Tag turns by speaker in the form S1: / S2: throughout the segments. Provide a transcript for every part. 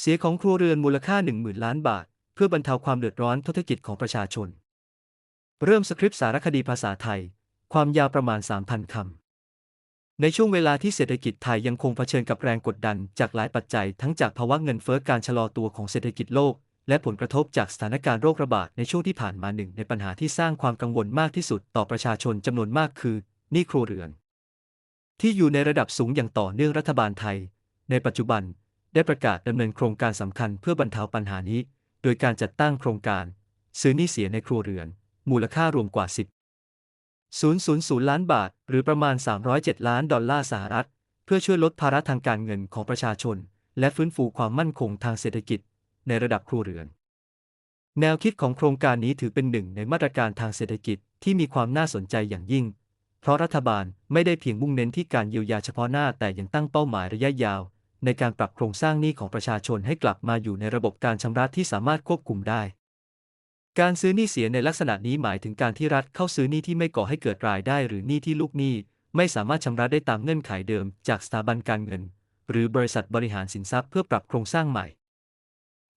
S1: เสียของครัวเรือนมูลค่า 10,000 ล้านบาท เพื่อบรรเทาความเดือดร้อนทุรกิจของประชาชน เริ่มสคริปต์สารคดีภาษาไทย ความยาวประมาณ 3,000 คำ ในช่วงเวลาที่เศรษฐกิจไทยยังคงเผชิญกับแรงกดดันจากหลายปัจจัย ทั้งจากภาวะเงินเฟ้อการชะลอตัวของเศรษฐกิจโลก และผลกระทบจากสถานการณ์โรคระบาดในช่วงที่ผ่านมาหนึ่งในปัญหาที่สร้างความกังวลมากที่สุดต่อประชาชนจำนวนมากคือหนี้ครัวเรือน ที่อยู่ในระดับสูงอย่างต่อเนื่องรัฐบาลไทย ในปัจจุบัน ได้ประกาศดำเนินโครงการสำคัญเพื่อบรรเทาปัญหานี้ โดยการจัดตั้งโครงการ ซื้อหนี้เสียในครัวเรือน มูลค่ารวมกว่า 10 000 ล้านบาท หรือประมาณ 307 ล้านดอลลาร์สหรัฐ เพื่อช่วยลดภาระทางการเงินของประชาชน และฟื้นฟูความมั่นคงทางเศรษฐกิจ ในระดับครัวเรือน แนวคิดของโครงการนี้ถือเป็นหนึ่งในมาตรการทางเศรษฐกิจที่มีความน่าสนใจอย่างยิ่ง เพราะรัฐบาลไม่ได้เพียงมุ่งเน้นที่การเยียวยาเฉพาะหน้าแต่ยังตั้งเป้าหมายระยะยาว ในการปรับโครงสร้างหนี้ของประชาชนให้กลับมาอยู่ในระบบการชำระที่สามารถควบคุมได้ การซื้อหนี้เสียในลักษณะนี้หมายถึงการที่รัฐเข้าซื้อหนี้ที่ไม่ก่อให้เกิดรายได้หรือหนี้ที่ลูกหนี้ไม่สามารถชำระได้ตามเงื่อนไขเดิม จากสถาบันการเงิน หรือบริษัทบริหารสินทรัพย์เพื่อปรับโครงสร้างใหม่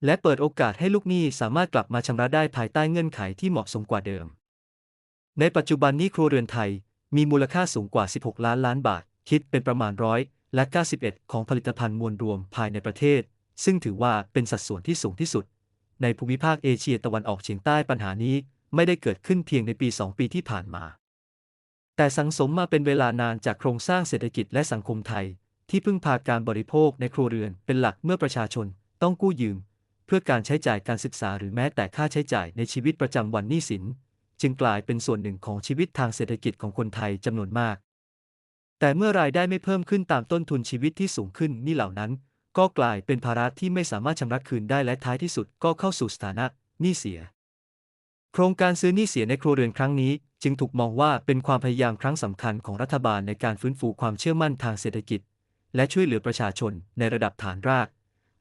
S1: และเปิดโอกาสให้ลูกหนี้สามารถกลับมาชำระได้ภายใต้เงื่อนไขที่เหมาะสมกว่าเดิม ในปัจจุบันหนี้ครัวเรือนไทย มีมูลค่าสูงกว่า 16 ล้านล้านบาท คิดเป็นประมาณร้อย และ 91 ของผลิตภัณฑ์มวลรวมภายในประเทศ ซึ่งถือว่าเป็นสัดส่วนที่สูงที่สุด ในภูมิภาคเอเชียตะวันออกเฉียงใต้ปัญหานี้ไม่ได้เกิดขึ้นเพียงในปี 2 ปีที่ผ่านมา แต่สังสมมาเป็นเวลานานจากโครงสร้างเศรษฐกิจและสังคมไทย ที่พึ่งพาการบริโภคในครัวเรือนเป็นหลักเมื่อประชาชนต้องกู้ยืม เพื่อการใช้จ่ายการศึกษาหรือแม้แต่ค่าใช้จ่ายในชีวิตประจำวันหนี้สิน จึงกลายเป็นส่วนหนึ่งของชีวิตทางเศรษฐกิจของคนไทยจำนวนมาก แต่เมื่อรายได้ไม่เพิ่มขึ้นตามต้นทุนชีวิตที่สูงขึ้นนี่เหล่านั้น ก็กลายเป็นภาระที่ไม่สามารถชำระคืนได้และท้ายที่สุดก็เข้าสู่สถานะหนี้เสีย โครงการซื้อหนี้เสียในครัวเรือนครั้งนี้ จึงถูกมองว่าเป็นความพยายามครั้งสำคัญของรัฐบาลในการฟื้นฟูความเชื่อมั่นทางเศรษฐกิจ และช่วยเหลือประชาชนในระดับฐานราก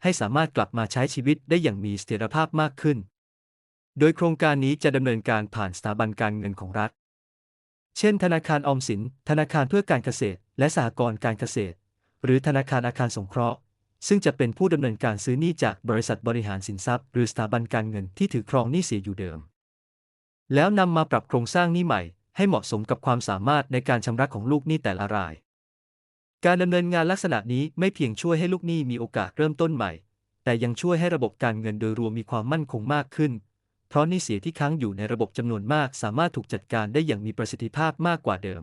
S1: ให้สามารถกลับมาใช้ชีวิตได้อย่างมีเสถียรภาพมากขึ้น โดยโครงการนี้จะดำเนินการผ่านสถาบันการเงินของรัฐ เช่น ธนาคารออมสิน ธนาคารเพื่อการเกษตร และสหกรณ์การเกษตร หรือธนาคารอาคารสงเคราะห์ ซึ่งจะเป็นผู้ดำเนินการซื้อหนี้จากบริษัทบริหารสินทรัพย์ หรือสถาบันการเงินที่ถือครองหนี้เสียอยู่เดิม แล้วนำมาปรับโครงสร้างหนี้ใหม่ ให้เหมาะสมกับความสามารถในการชำระของลูกหนี้แต่ละราย การดำเนินงานลักษณะนี้ไม่เพียงช่วยให้ลูกหนี้มีโอกาสเริ่มต้นใหม่ แต่ยังช่วยให้ระบบการเงินโดยรวมมีความมั่นคงมากขึ้น เพราะหนี้เสียที่ค้างอยู่ในระบบจำนวนมาก สามารถถูกจัดการได้อย่างมีประสิทธิภาพมากกว่าเดิม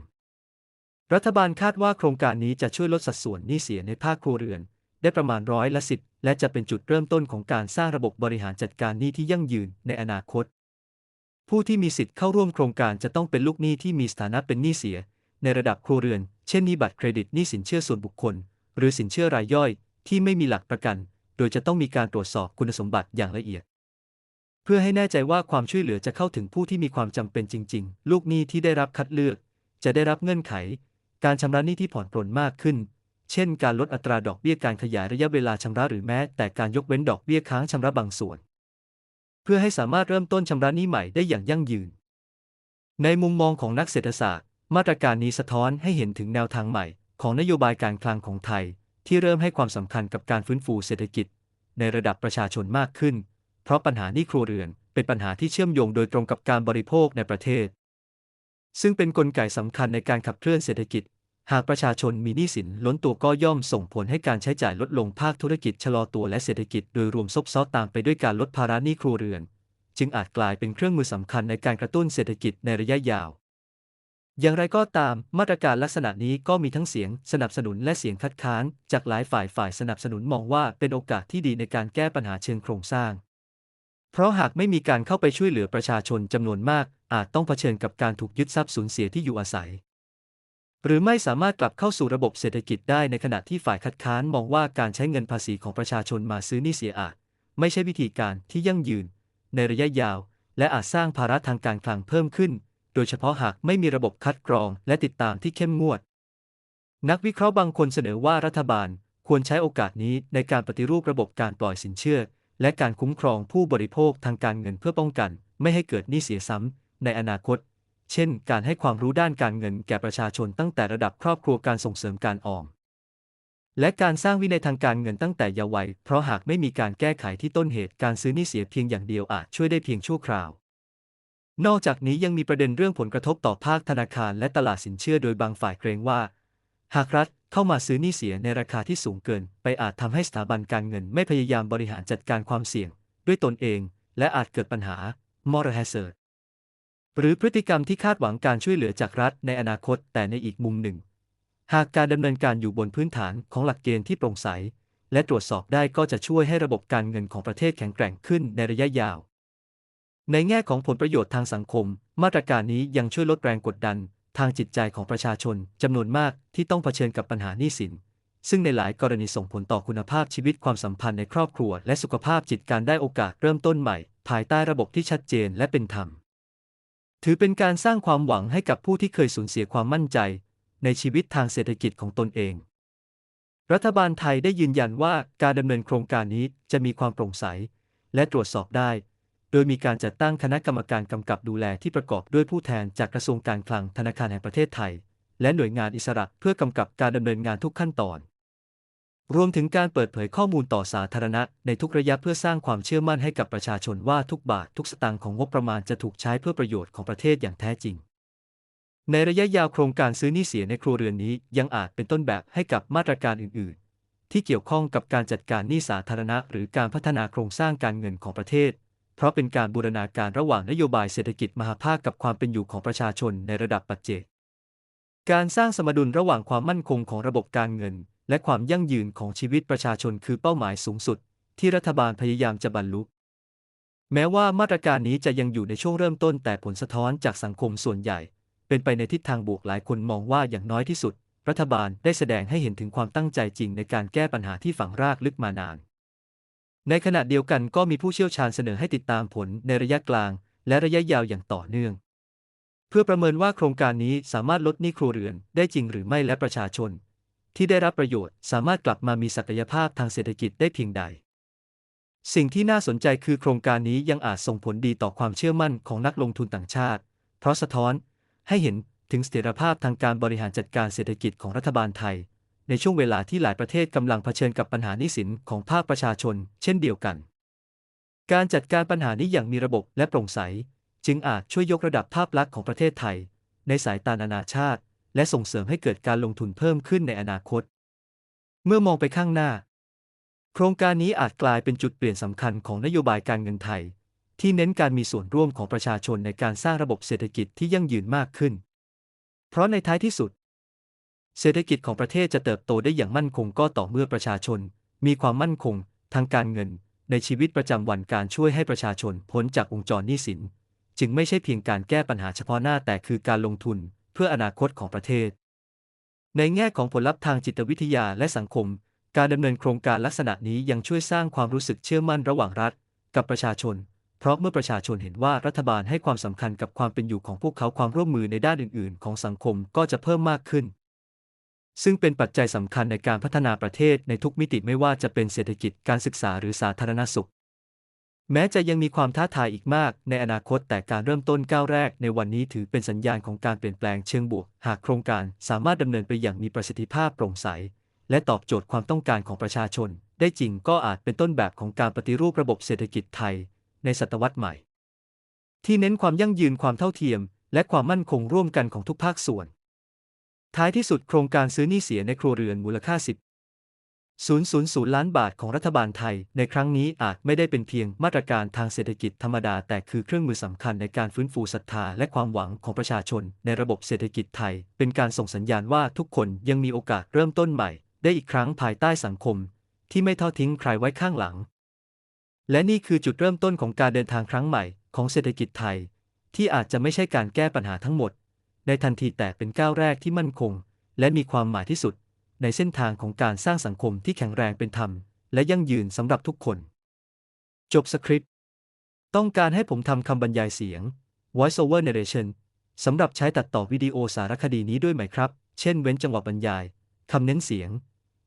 S1: รัฐบาลคาดว่าโครงการนี้จะช่วยลดสัดส่วนหนี้เสียในภาคครัวเรือน ได้ประมาณร้อยละสิบและจะเป็นจุดเริ่มต้นของการสร้างระบบบริหารจัดการหนี้ที่ยั่งยืนในอนาคต ผู้ที่มีสิทธิ์เข้าร่วมโครงการจะต้องเป็นลูกหนี้ที่มีสถานะเป็นหนี้เสีย ในระดับครัวเรือน เช่นหนี้บัตรเครดิตหนี้สินเชื่อส่วนบุคคล หรือสินเชื่อรายย่อย ที่ไม่มีหลักประกัน โดยจะต้องมีการตรวจสอบคุณสมบัติอย่างละเอียด พื่อให้แน่ใจว่าความช่วยเหลือจะเข้าถึงผู้ที่มีความจำเป็นจริง ๆ ลูกหนี้ที่ได้รับคัดเลือก จะได้รับเงื่อนไข การชำระหนี้ที่ผ่อนปรนมากขึ้น เช่น การลดอัตราดอกเบี้ยการขยายระยะเวลาชำระหรือแม้แต่การยกเว้นดอกเบี้ยค้างชำระบางส่วน เพื่อให้สามารถเริ่มต้นชำระหนี้ใหม่ได้อย่างยั่งยืน ในมุมมองของนักเศรษฐศาสตร์ มาตรการนี้สะท้อนให้เห็นถึงแนวทางใหม่ ของนโยบายการคลังของไทย ที่เริ่มให้ความสำคัญกับการฟื้นฟูเศรษฐกิจ ในระดับประชาชนมากขึ้น เพราะปัญหานี้ครัวเรือนเป็นปัญหาที่เชื่อมโยงโดยตรงกับการบริโภคในประเทศ ซึ่งเป็นนกลไกสำคัญในการขับเคลื่อนเศรษฐกิจ หากประชาชนมีหนี้สินล้นตัวก็ย่อมส่งผลให้การใช้จ่ายลดลงภาคธุรกิจชะลอตัวและเศรษฐกิจโดยรวมซบเซาตามไปด้วยการลดภาระหนี้ครัวเรือน จึงอาจกลายเป็นเครื่องมือสำคัญในการกระตุ้นเศรษฐกิจในระยะยาวอย่างไรก็ตาม มาตรการลักษณะนี้ก็มีทั้งเสียงสนับสนุนและเสียงคัดค้าน จากหลายฝ่ายฝ่ายสนับสนุนมองว่าเป็นโอกาสที่ดีในการแก้ปัญหาเชิงโครงสร้าง เพราะหากไม่มีการเข้าไปช่วยเหลือประชาชนจำนวนมาก อาจต้องเผชิญกับการถูกยึดทรัพย์สูญเสียที่อยู่อาศัย หรือไม่สามารถกลับเข้าสู่ระบบเศรษฐกิจได้ในขณะที่ฝ่ายคัดค้านมองว่าการใช้เงินภาษีของประชาชนมาซื้อหนี้เสียอาจ ไม่ใช่วิธีการที่ยั่งยืน ในระยะยาว และอาจสร้างภาระทางการคลังเพิ่มขึ้น โดยเฉพาะหากไม่มีระบบคัดกรองและติดตามที่เข้มงวด นักวิเคราะห์บางคนเสนอว่ารัฐบาลควรใช้โอกาสนี้ในการปฏิรูประบบการปล่อยสินเชื่อ และการคุ้มครองผู้บริโภคทางการเงินเพื่อป้องกัน ไม่ให้เกิดหนี้เสียซ้ำในอนาคต เช่น การให้ความรู้ด้านการเงินแก่ประชาชนตั้งแต่ระดับครอบครัวการส่งเสริมการออม และการสร้างวินัยทางการเงินตั้งแต่เยาว์วัย เพราะหากไม่มีการแก้ไขที่ต้นเหตุการซื้อนี่เสียเพียงอย่างเดียวอาจช่วยได้เพียงชั่วคราว นอกจากนี้ยังมีประเด็นเรื่องผลกระทบต่อภาคธนาคารและตลาดสินเชื่อโดยบางฝ่ายเกรงว่า หากรัฐ เข้ามาซื้อนี่เสียในราคาที่สูงเกิน ไปอาจทำให้สถาบันการเงินไม่พยายามบริหารจัดการความเสี่ยง ด้วยตนเอง และอาจเกิดปัญหา moral hazard หรือพฤติกรรมที่คาดหวังการช่วยเหลือจากรัฐในอนาคตแต่ในอีกมุมหนึ่ง หากการดำเนินการอยู่บนพื้นฐานของหลักเกณฑ์ที่โปร่งใส และตรวจสอบได้ก็จะช่วยให้ระบบการเงินของประเทศแข็งแกร่งขึ้นในระยะยาว ในแง่ของผลประโยชน์ทางสังคม มาตรการนี้ยังช่วยลดแรงกดดัน ทางจิตใจของประชาชนจำนวนมากที่ต้องเผชิญกับปัญหาหนี้สิน ซึ่งในหลายกรณีส่งผลต่อคุณภาพชีวิตความสัมพันธ์ในครอบครัว และสุขภาพจิตการได้โอกาสเริ่มต้นใหม่ ภายใต้ระบบที่ชัดเจนและเป็นธรรม ถือเป็นการสร้างความหวังให้กับผู้ที่เคยสูญเสียความมั่นใจ ในชีวิตทางเศรษฐกิจของตนเอง รัฐบาลไทยได้ยืนยันว่าการดำเนินโครงการนี้จะมีความโปร่งใส และตรวจสอบได้ โดยมีการจัดตั้งคณะกรรมการกำกับดูแลที่ประกอบด้วยผู้แทนจากกระทรวงการคลังธนาคารแห่งประเทศไทย และหน่วยงานอิสระเพื่อกำกับการดำเนินงานทุกขั้นตอน รวมถึงการเปิดเผยข้อมูลต่อสาธารณะในทุกระยะเพื่อสร้างความเชื่อมั่นให้กับประชาชนว่าทุกบาททุกสตางค์ของงบประมาณจะถูกใช้เพื่อประโยชน์ของประเทศอย่างแท้จริง ในระยะยาวโครงการซื้อนี้เสียในครัวเรือนนี้ยังอาจเป็นต้นแบบให้กับมาตรการอื่น ๆ ที่เกี่ยวข้องกับการจัดการหนี้สาธารณะ หรือการพัฒนาโครงสร้างการเงินของประเทศ เพราะเป็นการบูรณาการระหว่างนโยบายเศรษฐกิจมหาภาคกับความเป็นอยู่ของประชาชนในระดับปัจเจก การสร้างสมดุลระหว่างความมั่นคงของระบบการเงิน และความยั่งยืนของชีวิตประชาชนคือเป้าหมายสูงสุด ที่รัฐบาลพยายามจะบรรลุแม้ว่ามาตรการนี้จะยังอยู่ในช่วงเริ่มต้นแต่ผลสะท้อนจากสังคมส่วนใหญ่ เป็นไปในทิศทางบวกหลายคนมองว่าอย่างน้อยที่สุด รัฐบาลได้แสดงให้เห็นถึงความตั้งใจจริงในการแก้ปัญหาที่ฝังรากลึกมานาน ในขณะเดียวกันก็มีผู้เชี่ยวชาญเสนอให้ติดตามผลในระยะกลาง และระยะยาวอย่างต่อเนื่อง เพื่อประเมินว่าโครงการนี้สามารถลดหนี้ครัวเรือนได้จริงหรือไม่และประชาชน ที่ได้รับประโยชน์สามารถกลับมามีศักยภาพทางเศรษฐกิจได้เพียงใด สิ่งที่น่าสนใจคือโครงการนี้ยังอาจส่งผลดีต่อความเชื่อมั่นของนักลงทุนต่างชาติ เพราะสะท้อนให้เห็นถึงเสถียรภาพทางการบริหารจัดการเศรษฐกิจของรัฐบาลไทย ในช่วงเวลาที่หลายประเทศกำลังเผชิญกับปัญหานี้สินของภาคประชาชน เช่นเดียวกัน การจัดการปัญหานี้อย่างมีระบบและโปร่งใส จึงอาจช่วยยกระดับภาพลักษณ์ของประเทศไทย ในสายตานานาชาติ และส่งเสริมให้เกิดการลงทุนเพิ่มขึ้นในอนาคต เมื่อมองไปข้างหน้า โครงการนี้อาจกลายเป็นจุดเปลี่ยนสำคัญของนโยบายการเงินไทย ที่เน้นการมีส่วนร่วมของประชาชนในการสร้างระบบเศรษฐกิจที่ยั่งยืนมากขึ้น เพราะในท้ายที่สุด เศรษฐกิจของประเทศจะเติบโตได้อย่างมั่นคงก็ต่อเมื่อประชาชน มีความมั่นคง ทางการเงิน ในชีวิตประจำวันการช่วยให้ประชาชนพ้นจากวงจรหนี้สิน จึงไม่ใช่เพียงการแก้ปัญหาเฉพาะหน้าแต่คือการลงทุน เพื่ออนาคตของประเทศ ในแง่ของผลลัพธ์ทางจิตวิทยาและสังคม การดำเนินโครงการลักษณะนี้ยังช่วยสร้างความรู้สึกเชื่อมั่นระหว่างรัฐ กับประชาชน เพราะเมื่อประชาชนเห็นว่ารัฐบาลให้ความสำคัญกับความเป็นอยู่ของพวกเขาความร่วมมือในด้านอื่น ๆ ของสังคมก็จะเพิ่มมากขึ้น ซึ่งเป็นปัจจัยสำคัญในการพัฒนาประเทศในทุกมิติไม่ว่าจะเป็นเศรษฐกิจการศึกษาหรือสาธารณสุข แม้จะยังมีความท้าทายอีกมากในอนาคตแต่การเริ่มต้นก้าวแรกในวันนี้ถือเป็นสัญญาณของการเปลี่ยนแปลงเชิงบวก หากโครงการสามารถดำเนินไปอย่างมีประสิทธิภาพโปร่งใส และตอบโจทย์ความต้องการของประชาชน ได้จริงก็อาจเป็นต้นแบบของการปฏิรูประบบเศรษฐกิจไทย ในศตวรรษใหม่ ที่เน้นความยั่งยืนความเท่าเทียม และความมั่นคงร่วมกันของทุกภาคส่วน ท้ายที่สุดโครงการซื้อหนี้เสียในครัวเรือนมูลค่า 10 000 ล้านบาทของรัฐบาลไทย ในครั้งนี้อาจไม่ได้เป็นเพียงมาตรการทางเศรษฐกิจธรรมดา แต่คือเครื่องมือสำคัญในการฟื้นฟูศรัทธาและความหวังของประชาชน ในระบบเศรษฐกิจไทย เป็นการส่งสัญญาณว่าทุกคนยังมีโอกาสเริ่มต้นใหม่ ได้อีกครั้งภายใต้สังคม ที่ไม่ทอดทิ้งใครไว้ข้างหลัง และนี่คือจุดเริ่มต้นของการเดินทางครั้งใหม่ ของเศรษฐกิจไทย ที่อาจจะไม่ใช่การแก้ปัญหาทั้งหมด ในทันทีแต่เป็นก้าวแรกที่มั่นคง และมีความหมายที่สุด ในเส้นทางของการสร้างสังคมที่แข็งแรงเป็นธรรม และยั่งยืนสำหรับทุกคน จบสคริปต์ต้องการให้ผมทำคำบรรยายเสียง voice over narration สำหรับใช้ตัดต่อวิดีโอสารคดีนี้ด้วยไหมครับ เช่นเว้นจังหวะบรรยาย คำเน้นเสียง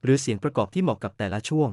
S1: หรือเสียงประกอบที่เหมาะกับแต่ละช่วง